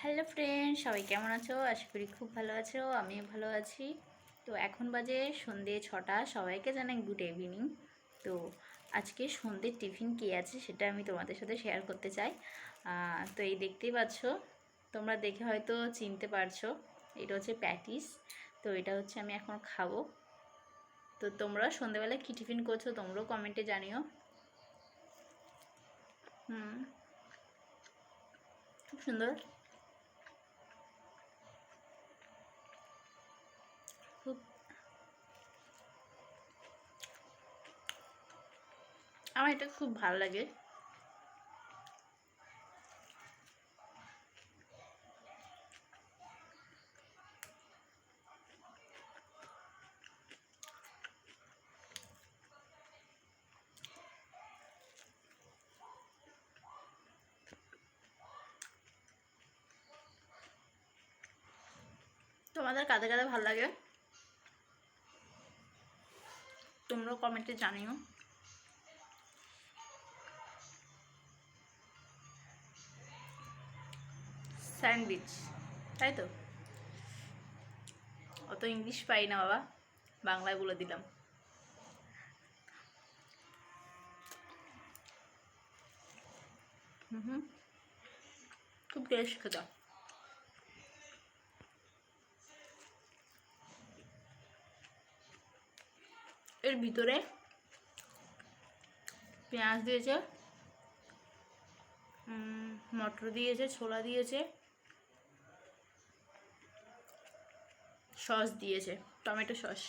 Hello friend, সবাই কেমন আছো? আশা করি খুব ভালো আছো, আমিও ভালো আছি। তো এখন বাজে সন্ধে ছটা, সবাইকে জানাই গুড ইভিনিং তো আজকে সন্ধ্যের টিফিন কী আছে সেটা আমি তোমাদের সাথে শেয়ার করতে চাই। তো এই দেখতেই পাচ্ছ, তোমরা দেখে হয়তো চিনতে পারছ, এটা হচ্ছে প্যাটিস তো এটা হচ্ছে আমি এখন খাব। তো তোমরা সন্ধেবেলায় কী টিফিন করছ তোমরাও কমেন্টে জানিও। হুম, খুব সুন্দর। খুব আমার এটা খুব ভালো লাগে। তোমাদের কাদের কাদের ভালো লাগে? তোমরাও কমেন্টে জানিও। স্যান্ডউইচ, তাই তো? অত ইংলিশ পাই না বাবা, বাংলায় বলে দিলাম। হুম হুম, খুব টেস্ট খেতে এর ভিতরে পেঁয়াজ দিয়েছে মটর দিয়েছে ছোলা দিয়েছে সস দিয়েছে টমেটো সস।